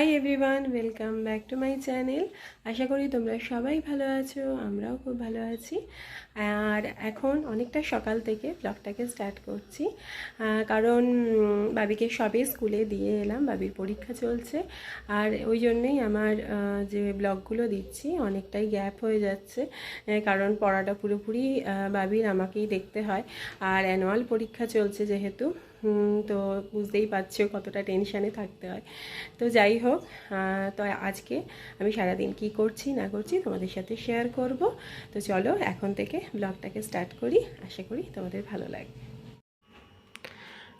Hi everyone welcome back to my channel আশা করি তোমরা সবাই ভালো আছো, আমরাও খুব ভালো আছি। আর এখন অনেকটা সকাল থেকে ব্লগটাকে স্টার্ট করছি। কারণ বাবিকে সবে স্কুলে দিয়ে এলাম, বাবির পরীক্ষা চলছে। আর ওই জন্যই আমার যে ব্লগগুলো দিচ্ছি, অনেকটাই গ্যাপ হয়ে যাচ্ছে। কারণ পড়াটা পুরোপুরি বাবির, আমাকেই দেখতে হয়। আর অ্যানুয়াল পরীক্ষা চলছে যেহেতু তো বুঝতেই পারছ কতটা টেনশানে থাকতে হয়। তো যাই হোক আহ, তো আজকে আমি সারাদিন কি করছি না করছি তোমাদের সাথে শেয়ার করব। তো চলো এখন থেকে ব্লগটাকে স্টার্ট করি। আশা করি তোমাদের ভালো লাগবে।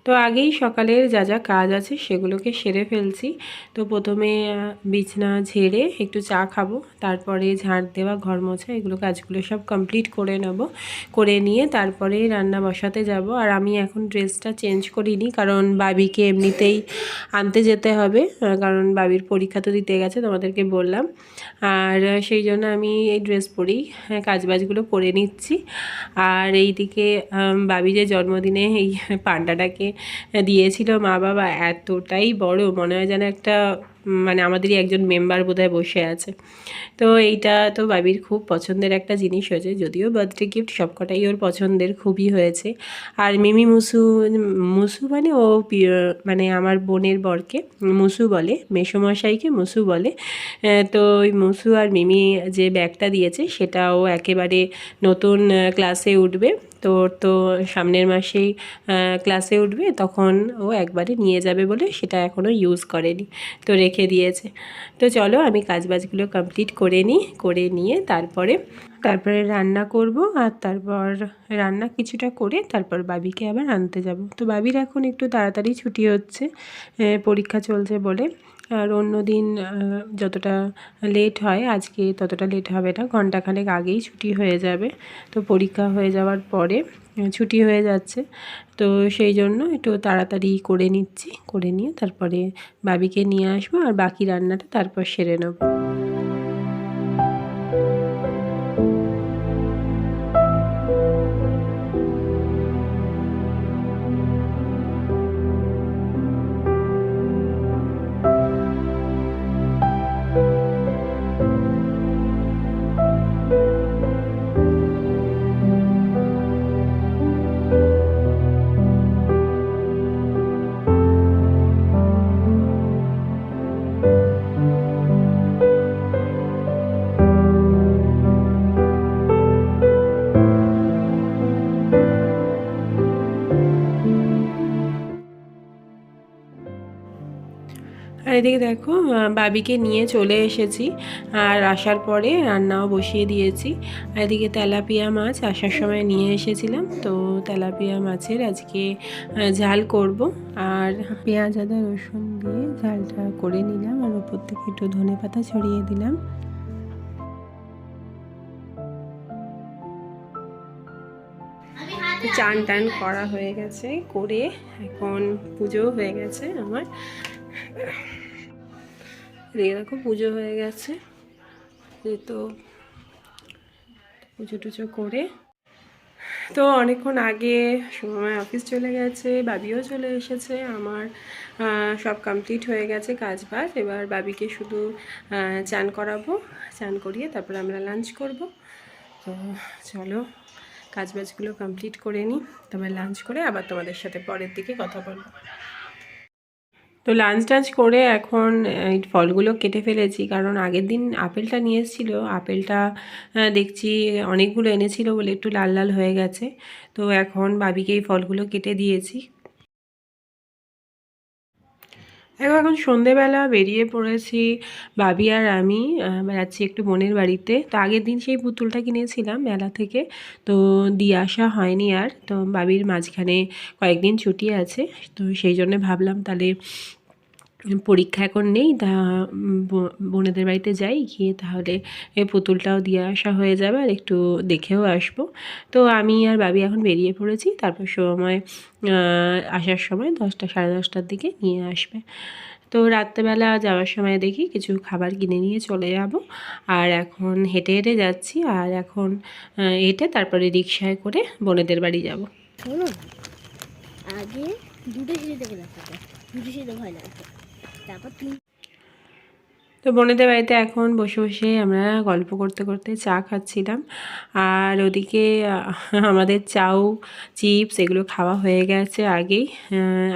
তো আগেই সকালের যা যা কাজ আছে সেগুলোকে সেরে ফেলছি। তো প্রথমে বিছনা ঝেড়ে একটু চা খাব তারপরে ঝাড় দেওয়া ঘর মোছা এগুলো কাজগুলো সব কমপ্লিট করে নেব। করে নিয়ে তারপরে রান্না বসাতে যাব। আর আমি এখন ড্রেসটা চেঞ্জ করিনি কারণ বাবিকে এমনিতেই আনতে যেতে হবে কারণ বাবির পরীক্ষা তো দিতে গেছে তোমাদেরকে বললাম। আর সেই জন্য আমি এই ড্রেস পরেই হ্যাঁ, কাজবাজগুলো করে নিচ্ছি। আর এইদিকে বাবি যে জন্মদিনে এই পান্ডাটাকে দিয়েছিল মা বাবা এতটাই বড়। মনে হয় যেন একটা মানে আমাদেরই একজন মেম্বার বোধহয় বসে আছে। তো এইটা তো বাবির খুব পছন্দের একটা জিনিস হয়েছে, যদিও বার্থডে গিফট সবকটাই ওর পছন্দের খুবই হয়েছে। আর মিমি মুসু মুসু মানে ও মানে আমার বোনের বরকে মুসু বলে, মেসোমশাইকে মুসু বলে। তো ওই মুসু আর মিমি যে ব্যাগটা দিয়েছে, সেটাও একেবারে নতুন ক্লাসে উঠবে। তো ওর তো সামনের মাসেই ক্লাসে উঠবে, তখন ও একবারে নিয়ে যাবে বলে সেটা এখনও ইউজ করেনি। তো রেখে দিয়েছে। তো চলো আমি কাজবাজগুলো কমপ্লিট করে নিই করে নিয়ে তারপরে তারপরে রান্না করব আর তারপর রান্না কিছুটা করে তারপর বাবিকে আবার আনতে যাব। তো বাবির এখন একটু তাড়াতাড়ি ছুটি হচ্ছে পরীক্ষা চলছে বলে। আর অন্য দিন যতটা লেট হয়, আজকে ততটা লেট হবে না, ঘন্টাখানেক আগেই ছুটি হয়ে যাবে। তো পরীক্ষা হয়ে যাওয়ার পরে ছুটি হয়ে যাচ্ছে। তো সেই জন্য একটু তাড়াতাড়ি করে নিচ্ছি, করে নিয়ে তারপরে বাবিকে নিয়ে আসব আর বাকি রান্নাটা তারপর সেরে নেব। এদিকে দেখো বাবিকে নিয়ে চলে এসেছি আর আসার পরে রান্নাও বসিয়ে দিয়েছি। এদিকে তেলাপিয়া মাছ আসার সময় নিয়ে এসেছিলাম, তো তেলাপিয়া মাছের আজকে ঝাল করব। আর পেঁয়াজ, আদা, রসুন দিয়ে ঝালটা করে নিলাম আর ওপর থেকে একটু ধনে পাতা ছড়িয়ে দিলাম। চান টান করা হয়ে গেছে, করে এখন পুজো হয়ে গেছে আমার। এদিকে দেখো, পুজো হয়ে গেছে। তো পুজো টুজো করে। তো অনেকক্ষণ আগে সময় অফিস চলে গেছে, বাবিও চলে এসেছে, আমার সব কমপ্লিট হয়ে গেছে কাজ বাজ এবার বাবিকে শুধু চান করাবো, চান করিয়ে তারপর আমরা লাঞ্চ করব। তো চলো কাজ বাজগুলো কমপ্লিট করে নিই। তারপর লাঞ্চ করে আবার তোমাদের সাথে পরের দিকে কথা বলব। তো লাঞ্চ টাঞ্চ করে এখন এই ফলগুলো কেটে ফেলেছি। কারণ আগের দিন আপেলটা নিয়ে এসেছিল। আপেলটা দেখছি অনেকগুলো এনেছিল বলে একটু লাল লাল হয়ে গেছে। তো এখন বাবিকে এই ফলগুলো কেটে দিয়েছি। এখন সন্ধেবেলা বেরিয়ে পড়েছি বাবি আর আমি বেড়াচ্ছি একটু বোনের বাড়িতে। তো আগের দিন সেই পুতুলটা কিনেছিলাম মেলা থেকে, তো দিয়ে আসা হয়নি আর। তো বাবির মাঝখানে কয়েকদিন ছুটি আছে, তো সেই জন্য ভাবলাম তাহলে পরীক্ষা এখন নেই, তা বোনেদের বাড়িতে যাই, গিয়ে তাহলে পুতুলটাও দিয়ে আসা হয়ে যাবে, আর একটু দেখেও আসব। তো আমি আর বাবি এখন বেরিয়ে পড়েছি, তারপর সময় আসার সময় দশটা, সাড়ে দশটার দিকে নিয়ে আসবে। তো রাত্রেবেলা যাওয়ার সময় দেখি কিছু খাবার কিনে নিয়ে চলে যাব, আর এখন হেঁটে হেঁটে যাচ্ছি, আর এখন হেঁটে তারপরে রিক্সায় করে বোনেদের বাড়ি যাব। আগে দুটো সিঁড়ি থেকে দেখাতে, দুটো সিঁড়িতে ভয় লাগতো তো বোনেদের বাড়িতে এখন বসে বসে আমরা গল্প করতে করতে চা খাচ্ছিলাম। আর ওদিকে আমাদের চাউ, চিপস এগুলো খাওয়া হয়ে গেছে আগেই।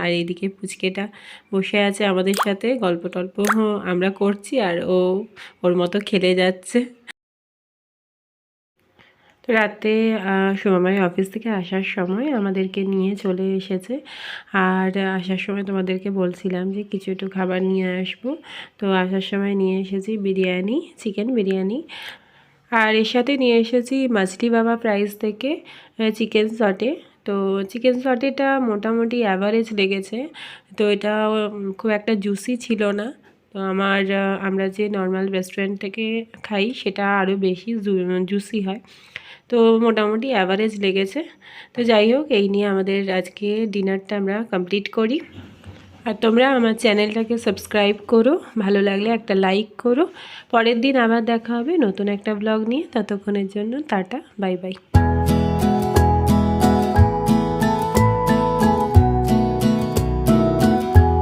আর এদিকে পুচকেটা বসে আছে আমাদের সাথে। গল্প টল্প আমরা করছি আর ও ওর মতো খেলে যাচ্ছে। তো রাতে সোমামাই অফিস থেকে আসার সময় আমাদেরকে নিয়ে চলে এসেছে। আর আসার সময় তোমাদেরকে বলছিলাম যে কিছু একটু খাবার নিয়ে আসব। তো আসার সময় নিয়ে এসেছি বিরিয়ানি চিকেন বিরিয়ানি। আর এর সাথে নিয়ে এসেছি মাছলি বাবা প্রাইস থেকে চিকেন সটে তো চিকেন সটেটা মোটামুটি অ্যাভারেজ লেগেছে। তো এটা খুব একটা জুসি ছিল না। তো আমার আমরা যে নর্মাল রেস্টুরেন্ট থেকে খাই সেটা আরও বেশি জুসি হয়। তো মোটামুটি অ্যাভারেজ লেগেছে। তো যাই হোক, এই নিয়ে আমাদের আজকে ডিনারটা আমরা কমপ্লিট করি। আর তোমরা আমার চ্যানেলটাকে সাবস্ক্রাইব করো, ভালো লাগলে একটা লাইক করো। পরের দিন আবার দেখা হবে নতুন একটা ব্লগ নিয়ে। ততক্ষণের জন্য টাটা বাই বাই